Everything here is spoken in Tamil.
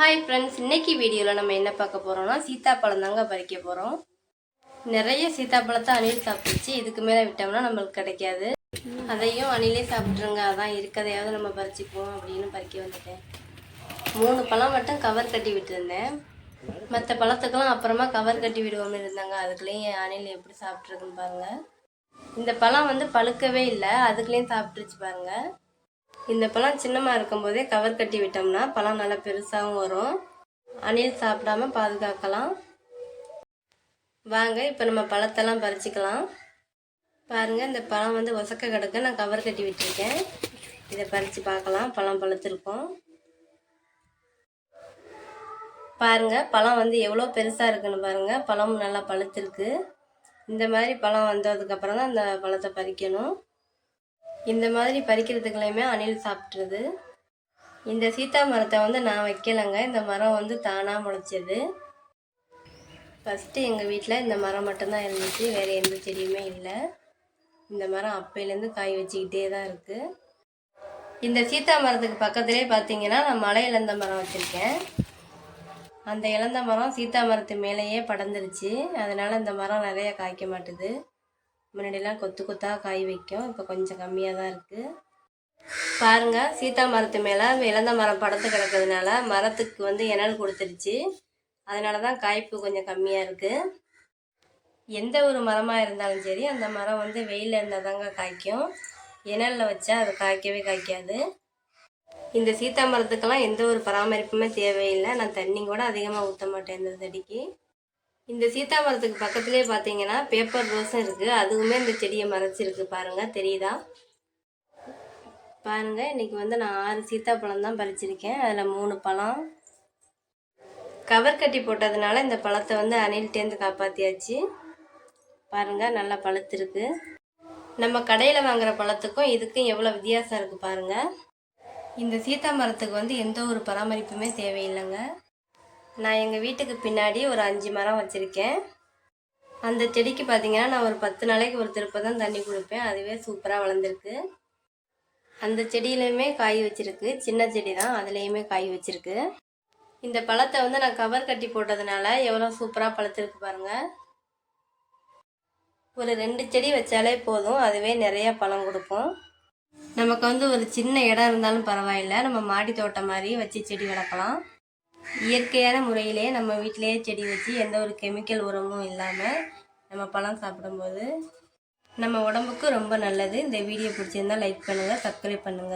ஹாய் ஃப்ரெண்ட்ஸ் இன்னைக்கு வீடியோவில் நம்ம என்ன பார்க்க போகிறோம்னா சீத்தாப்பழம் தாங்க பறிக்க போகிறோம் நிறைய சீத்தாப்பழத்தை அணில் சாப்பிட்டுச்சு. இதுக்கு மேலே விட்டோம்னா நம்மளுக்கு கிடைக்காது. அதையும் அணிலே சாப்பிட்ருங்க அதான் இருக்கதையாவது நம்ம பறிச்சுக்குவோம் அப்படின்னு பறிக்க வந்துட்டேன். மூணு பழம் மட்டும் கவர் கட்டி விட்டுருந்தேன். மற்ற பழத்துக்கெல்லாம் அப்புறமா கவர் கட்டி விடுவோம்னு இருந்தாங்க. அதுக்குள்ளேயும் அணில் எப்படி சாப்பிட்ருக்குன்னு பாருங்கள் இந்த பழம் வந்து பழுக்கவே இல்லை. அதுக்குள்ளேயும் சாப்பிட்டுருச்சு பாருங்கள் இந்த பழம் சின்னமாக இருக்கும்போதே கவர் கட்டி விட்டோம்னா பழம் நல்லா பெருசாகவும் வரும். அணில் சாப்பிடாம பாதுகாக்கலாம். வாங்க இப்போ நம்ம பழத்தெல்லாம் பறிச்சிக்கலாம். பாருங்கள் இந்த பழம் வந்து ஒசக்க கிடக்க நான் கவர் கட்டி விட்டுருக்கேன். இதை பறித்து பார்க்கலாம் பழம் பழுத்திருக்கும். பாருங்கள் பழம் வந்து எவ்வளோ பெருசாக இருக்குன்னு பாருங்கள் பழமும் நல்லா பழுத்திருக்கு. இந்த மாதிரி பழம் வந்ததுக்கப்புறம் தான் அந்த பழத்தை பறிக்கணும். இந்த மாதிரி பறிக்கிறதுக்குலையுமே அணில் சாப்பிட்ருது இந்த சீத்தா மரத்தை வந்து நான் வைக்கலைங்க. இந்த மரம் வந்து தானாக முளைச்சது ஃபஸ்ட்டு எங்கள் வீட்டில் இந்த மரம் மட்டும்தான் இருந்துச்சு. வேறு எந்த செடியுமே இல்லை. இந்த மரம் அப்பையிலேருந்து காய் வச்சுக்கிட்டே தான் இருக்குது இந்த சீத்தா மரத்துக்கு பக்கத்துலேயே பார்த்தீங்கன்னா நான் மலை இழந்த மரம் வச்சுருக்கேன். அந்த இழந்த மரம் சீத்தா மரத்து மேலேயே படர்ந்துருச்சு. அதனால் இந்த மரம் நிறைய காய்க்க மாட்டுது. முன்னாடிலாம் கொத்து கொத்தாக காய் வைக்கும். இப்போ கொஞ்சம் கம்மியாக தான் இருக்குது பாருங்கள் சீத்தா மரத்து மேலே இழந்த மரம் படத்து கிடக்கிறதுனால மரத்துக்கு வந்து இணல் கொடுத்துருச்சு அதனால தான் காய்ப்பு கொஞ்சம் கம்மியாக இருக்குது எந்த ஒரு மரமாக இருந்தாலும் சரி அந்த மரம் வந்து வெயிலில் இருந்தால் தாங்க காய்க்கும். இணலில் வச்சா அது காய்க்கவே காய்க்காது. இந்த சீத்தா மரத்துக்கெல்லாம் எந்த ஒரு பராமரிப்புமே தேவையில்லை. நான் தண்ணி கூட அதிகமாக ஊற்ற மாட்டேன் இந்த செடிக்கு இந்த சீத்தாமரத்துக்கு பக்கத்துலேயே பார்த்தீங்கன்னா பேப்பர் ரோஸும் இருக்குது அதுவுமே இந்த செடியை மறைச்சிருக்கு. பாருங்கள் தெரியுதா? பாருங்கள் இன்றைக்கி வந்து நான் ஆறு சீத்தாப்பழம் தான் பறிச்சிருக்கேன். அதில் மூணு பழம். கவர் கட்டி போட்டதுனால இந்த பழத்தை வந்து அணில்ட்டேருந்து காப்பாற்றியாச்சு பாருங்கள் நல்லா பழுத்திருக்கு. நம்ம கடையில் வாங்குகிற பழத்துக்கும் இதுக்கும் எவ்வளோ வித்தியாசம் இருக்குது பாருங்கள் இந்த சீத்தா மரத்துக்கு வந்து எந்த ஒரு பராமரிப்புமே தேவையில்லைங்க. நான் எங்கள் வீட்டுக்கு பின்னாடி ஒரு அஞ்சு மரம் வச்சுருக்கேன். அந்த செடிக்கு பார்த்திங்கன்னா நான் ஒரு பத்து நாளைக்கு ஒரு திருப்ப தான் தண்ணி கொடுப்பேன். அதுவே சூப்பராக வளர்ந்துருக்கு. அந்த செடியிலையுமே காய் வச்சுருக்கு. சின்ன செடி தான். அதுலேயுமே காய் வச்சுருக்கு. இந்த பழத்தை வந்து நான் கவர் கட்டி போட்டதுனால எவ்வளோ சூப்பராக பழுத்திருக்கு பாருங்கள் ஒரு ரெண்டு செடி வச்சாலே போதும். அதுவே நிறைய பழம் கொடுக்கும் நமக்கு வந்து ஒரு சின்ன இடம் இருந்தாலும் பரவாயில்ல. நம்ம மாடி தோட்டம் மாதிரி வச்சு செடி வளர்க்கலாம். இயற்கையான முறையிலே நம்ம வீட்டிலேயே செடி வச்சு எந்த ஒரு கெமிக்கல் உரமும் இல்லாமல் நம்ம பழம் சாப்பிடும்போது நம்ம உடம்புக்கு ரொம்ப நல்லது. இந்த வீடியோ பிடிச்சிருந்தா லைக் பண்ணுங்கள் சப்ஸ்கிரைப் பண்ணுங்கள்